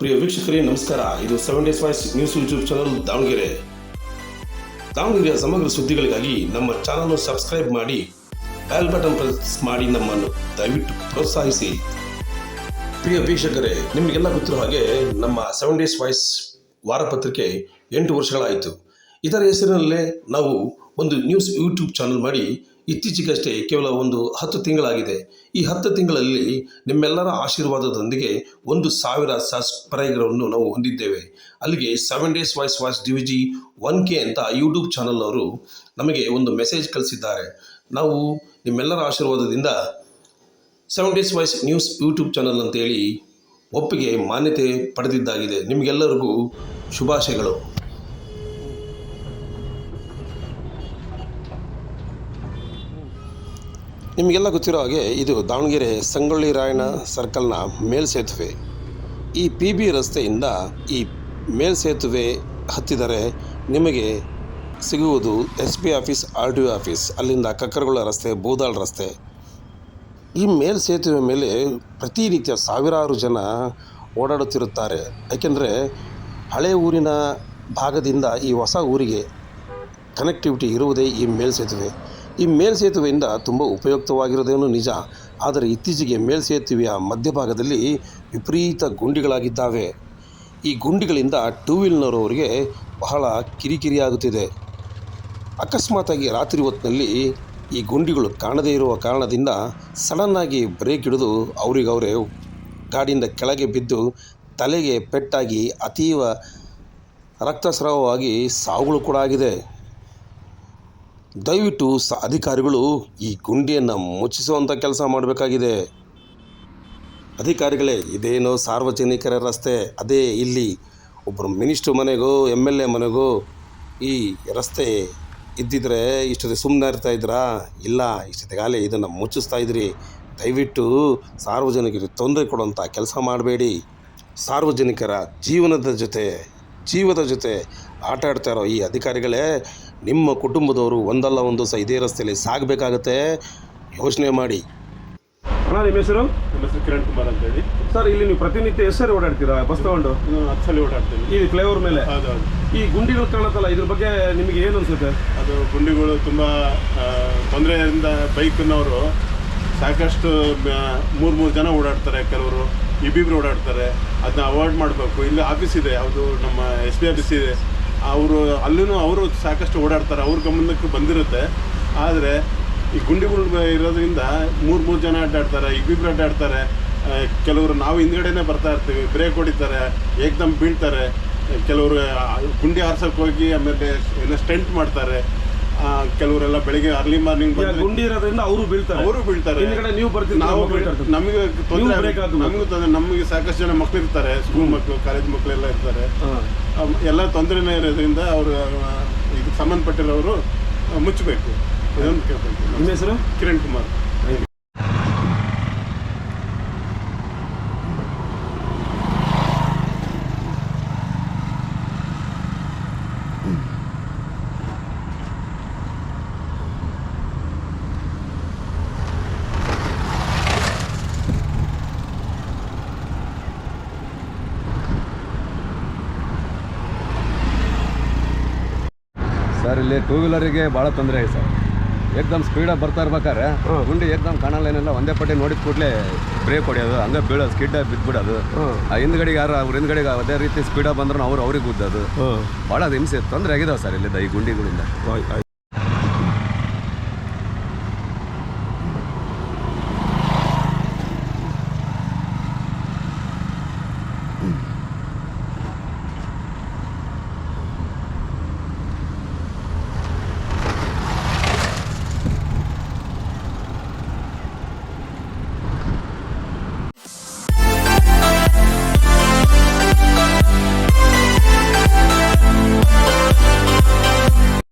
ಪ್ರಿಯ ವೀಕ್ಷಕರೇ, ನಮಸ್ಕಾರ. ಇದು seven days voice news YouTube channel Davanagere. ದಾವಣಗೆರೆಯ ಸಮಗ್ರ ಸುದ್ದಿಗಳಿಗಾಗಿ ನಮ್ಮ ಚಾನಲ್ ಸಬ್ಸ್ಕ್ರೈಬ್ ಮಾಡಿ ಬೆಲ್ ಬಟನ್ ಪ್ರೆಸ್ ಮಾಡಿ ನಮ್ಮನ್ನು ದಯವಿಟ್ಟು ಪ್ರೋತ್ಸಾಹಿಸಿ. ಪ್ರಿಯ ವೀಕ್ಷಕರೇ, ನಿಮಗೆಲ್ಲ ಗೊತ್ತಿರೋ ಹಾಗೆ ನಮ್ಮ ಸೆವೆನ್ ಡೇಸ್ ವಾಯ್ಸ್ ವಾರಪತ್ರಿಕೆ ಎಂಟು ವರ್ಷಗಳಾಯಿತು. ಇದರ ಹೆಸರಿನಲ್ಲೇ ನಾವು ಒಂದು ನ್ಯೂಸ್ ಯೂಟ್ಯೂಬ್ ಚಾನಲ್ ಮಾಡಿ ಇತ್ತೀಚೆಗಷ್ಟೇ ಕೇವಲ ಒಂದು ಹತ್ತು ತಿಂಗಳಾಗಿದೆ. ಈ ಹತ್ತು ತಿಂಗಳಲ್ಲಿ ನಿಮ್ಮೆಲ್ಲರ ಆಶೀರ್ವಾದದೊಂದಿಗೆ ಒಂದು ಸಾವಿರ ಸಬ್ಸ್ಕ್ರೈಬರನ್ನು ನಾವು ಹೊಂದಿದ್ದೇವೆ. ಅಲ್ಲಿಗೆ seven days voice voice G one K ಅಂತ ಯೂಟ್ಯೂಬ್ ಚಾನಲ್ನವರು ನಮಗೆ ಒಂದು ಮೆಸೇಜ್ ಕಳಿಸಿದ್ದಾರೆ. ನಾವು ನಿಮ್ಮೆಲ್ಲರ ಆಶೀರ್ವಾದದಿಂದ seven days voice news YouTube channel ಅಂತೇಳಿ ಒಪ್ಪಿಗೆ ಮಾನ್ಯತೆ ಪಡೆದಿದ್ದಾಗಿದೆ. ನಿಮಗೆಲ್ಲರಿಗೂ ಶುಭಾಶಯಗಳು. ನಿಮಗೆಲ್ಲ ಗೊತ್ತಿರೋ ಹಾಗೆ ಇದು ದಾವಣಗೆರೆ ಸಂಗೊಳ್ಳಿ ರಾಯಣ್ಣ ಸರ್ಕಲ್ನ ಮೇಲ್ಸೇತುವೆ ಈ ಪಿ ಬಿ ರಸ್ತೆಯಿಂದ ಈ ಮೇಲ್ಸೇತುವೆ ಹತ್ತಿದರೆ ನಿಮಗೆ ಸಿಗುವುದು S P office R D O office, ಅಲ್ಲಿಂದ ಕಕ್ಕರಗೊಳ್ಳ ರಸ್ತೆ ಬೂದಾಳ್ ರಸ್ತೆ. ಈ ಮೇಲ್ಸೇತುವೆ ಮೇಲೆ ಪ್ರತಿನಿತ್ಯ ಸಾವಿರಾರು ಜನ ಓಡಾಡುತ್ತಿರುತ್ತಾರೆ. ಯಾಕೆಂದರೆ ಹಳೆ ಊರಿನ ಭಾಗದಿಂದ ಈ ಹೊಸ ಊರಿಗೆ ಕನೆಕ್ಟಿವಿಟಿ ಇರುವುದೇ ಈ ಮೇಲ್ಸೇತುವೆ ಈ ಮೇಲ್ಸೇತುವೆಯಿಂದ ತುಂಬ ಉಪಯುಕ್ತವಾಗಿರೋದೇನು ನಿಜ, ಆದರೆ ಇತ್ತೀಚೆಗೆ ಮೇಲ್ಸೇತುವೆಯ ಮಧ್ಯಭಾಗದಲ್ಲಿ ವಿಪರೀತ ಗುಂಡಿಗಳಾಗಿದ್ದಾವೆ. ಈ ಗುಂಡಿಗಳಿಂದ ಟೂ ವೀಲ್ನವರವರಿಗೆ ಬಹಳ ಕಿರಿಕಿರಿಯಾಗುತ್ತಿದೆ. ಅಕಸ್ಮಾತಾಗಿ ರಾತ್ರಿ ಹೊತ್ತಿನಲ್ಲಿ ಈ ಗುಂಡಿಗಳು ಕಾಣದೇ ಇರುವ ಕಾರಣದಿಂದ ಸಡನ್ನಾಗಿ ಬ್ರೇಕ್ ಹಿಡಿದು ಅವರಿಗವರೇ ಗಾಡಿಯಿಂದ ಕೆಳಗೆ ಬಿದ್ದು ತಲೆಗೆ ಪೆಟ್ಟಾಗಿ ಅತೀವ ರಕ್ತಸ್ರಾವವಾಗಿ ಸಾವುಗಳು ಕೂಡ ಆಗಿದೆ. ದಯವಿಟ್ಟು ಸ ಅಧಿಕಾರಿಗಳು ಈ ಗುಂಡಿಯನ್ನು ಮುಚ್ಚಿಸುವಂಥ ಕೆಲಸ ಮಾಡಬೇಕಾಗಿದೆ. ಅಧಿಕಾರಿಗಳೇ, ಇದೇನೋ ಸಾರ್ವಜನಿಕರ ರಸ್ತೆ, ಅದೇ ಇಲ್ಲಿ ಒಬ್ಬರು ಮಿನಿಸ್ಟ್ರ್ ಮನೆಗೋ ಎಂ ಎಲ್ ಎ ಮನೆಗೋ, ಈ ರಸ್ತೆ ಇದ್ದಿದ್ರೆ ಇಷ್ಟೊತ್ತಿಗೆ ಸುಮ್ಮನೆ ಇರ್ತಾ ಇದ್ರಾ? ಇಲ್ಲ ಇಷ್ಟೊತ್ತಿಗಾಲೇ ಇದನ್ನು ಮುಚ್ಚಿಸ್ತಾ ಇದ್ರಿ. ದಯವಿಟ್ಟು ಸಾರ್ವಜನಿಕರಿಗೆ ತೊಂದರೆ ಕೊಡುವಂಥ ಕೆಲಸ ಮಾಡಬೇಡಿ. ಸಾರ್ವಜನಿಕರ ಜೀವನದ ಜೊತೆ ಜೀವದ ಜೊತೆ ಆಟ ಆಡ್ತಾ ಇರೋ ಈ ಅಧಿಕಾರಿಗಳೇ ನಿಮ್ಮ ಕುಟುಂಬದವರು ಒಂದಲ್ಲ ಒಂದು ಸಹ ಇದೇ ರಸ್ತೆಯಲ್ಲಿ ಸಾಗಬೇಕಾಗತ್ತೆ. ಯೋಚನೆ ಮಾಡಿ. ಅಣ್ಣ ನಿಮ್ಮ ಹೆಸರು? ನಮ್ಮ ಹೆಸರು ಕಿರಣ್ ಕುಮಾರ್ ಅಂತ ಹೇಳಿ ಸರ್ ಇಲ್ಲಿ ನೀವು ಪ್ರತಿನಿತ್ಯ ಎಷ್ಟು ಓಡಾಡ್ತೀರಾ? ಬಸ್ ತಗೊಂಡು ನಾನು ಓಡಾಡ್ತೀವಿ. ಓಡಾಡ್ತೀನಿ ಈ ಫ್ಲೈಓವರ್ ಮೇಲೆ? ಹೌದೌದು ಈ ಗುಂಡಿಗಳು ಕಾಣುತ್ತಲ್ಲ ಇದ್ರ ಬಗ್ಗೆ ನಿಮಗೆ ಏನು ಅನ್ಸುತ್ತೆ? ಅದು ಗುಂಡಿಗಳು ತುಂಬ ತೊಂದರೆಯಿಂದ ಬೈಕ್ನವರು ಸಾಕಷ್ಟು ಮೂರು ಮೂರು ಜನ ಓಡಾಡ್ತಾರೆ ಕೆಲವರು. ಇಬ್ಬಿಬ್ರು ಓಡಾಡ್ತಾರೆ ಅದನ್ನ ಅವಾಯ್ಡ್ ಮಾಡಬೇಕು. ಇಲ್ಲಿ ಆಫೀಸ್ ಇದೆ, ಯಾವುದು ನಮ್ಮ ಎಸ್ ಬಿ ಆಫೀಸ್ ಇದೆ. ಅವರು ಅಲ್ಲೂ ಅವರು ಸಾಕಷ್ಟು ಓಡಾಡ್ತಾರೆ, ಅವ್ರ ಗಮನಕ್ಕೆ ಬಂದಿರುತ್ತೆ. ಆದರೆ ಈ ಗುಂಡಿಗಳು ಇರೋದ್ರಿಂದ ಮೂರು ಮೂರು ಜನ ಅಡ್ಡಾಡ್ತಾರೆ ಇಬ್ಬಿಬ್ರು ಅಡ್ಡಾಡ್ತಾರೆ. ಕೆಲವರು ನಾವು ಹಿಂದ್ಗಡೆನೇ ಬರ್ತಾ ಇರ್ತೀವಿ, ಬ್ರೇಕ್ ಹೊಡಿತಾರೆ, ಏಕ್ದಮ್ ಬೀಳ್ತಾರೆ. ಕೆಲವರು ಗುಂಡಿ ಹಾರ್ಸಕ್ಕೆ ಹೋಗಿ ಆಮೇಲೆ ಏನೋ ಸ್ಟೆಂಟ್ ಮಾಡ್ತಾರೆ. ಕೆಲವರೆಲ್ಲ ಬೆಳಿಗ್ಗೆ ಅರ್ಲಿ ಮಾರ್ನಿಂಗ್ ಗುಂಡಿ ಇರೋದ್ರಿಂದ ಅವರು ಬೀಳ್ತಾರೆ. ಅವರು ಬೀಳ್ತಾರೆ. ಹಿಂದ್ಗಡೆ ನೀವು ಬರ್ತೀವಿ ನಾವು ನಮಗೆ ತೊಂದರೆ ನಮಗೆ ತೊಂದರೆ ನಮಗೆ ಸಾಕಷ್ಟು ಜನ ಮಕ್ಳು ಇರ್ತಾರೆ ಸ್ಕೂಲ್ ಮಕ್ಕಳು ಕಾಲೇಜ್ ಮಕ್ಕಳೆಲ್ಲ ಇರ್ತಾರೆ. ಎಲ್ಲ ತೊಂದರೆನೇ ಇರೋದ್ರಿಂದ ಅವರು ಇದಕ್ಕೆ ಸಂಬಂಧಪಟ್ಟಿರೋರು ಮುಚ್ಚಬೇಕು ಇದೊಂದು ಕೇಳ್ಬೇಕು ನಿಮ್ಮ ಹೆಸರು? ಕಿರಣ್ ಕುಮಾರ್. ಸರ್ ಇಲ್ಲಿ ಟೂ ವೀಲರಿಗೆ ಭಾಳ ತೊಂದರೆ ಆಯ್ತು ಸರ್. ಏಕ್ದಮ್ ಸ್ಪೀಡಾಗಿ ಬರ್ತಾ ಇರ್ಬೇಕಾದ್ರೆ. ಗುಂಡಿ ಏಕ್ದಮ್ ಕಾಣಲ್ಲ ಏನಿಲ್ಲ ಒಂದೇ ಪಟ್ಟಿ ನೋಡಿದ ಕೂಡಲೇ ಬ್ರೇಕ್ ಹೊಡೆಯೋದು ಹಂಗೆ ಬೀಳೋದು ಸ್ಕಿಡ್ಡಾಗಿ ಬಿದ್ದುಬಿಡೋದು. ಆ ಹಿಂದ್ಗಡೆಗೆ ಯಾರು ಅವ್ರ ಹಿಂದ್ಗಡೆಗೆ ಅದೇ ರೀತಿ ಸ್ಪೀಡಾಗಿ ಬಂದ್ರು ಅವ್ರು ಅವ್ರಿಗೆ ಗುದ್ದೋದು. ಭಾಳ ಹಿಂಸೆ ತೊಂದರೆ ಆಗಿದಾವೆ ಸರ್ ಇಲ್ಲಿಂದ ಈ ಗುಂಡಿಗಳಿಂದ.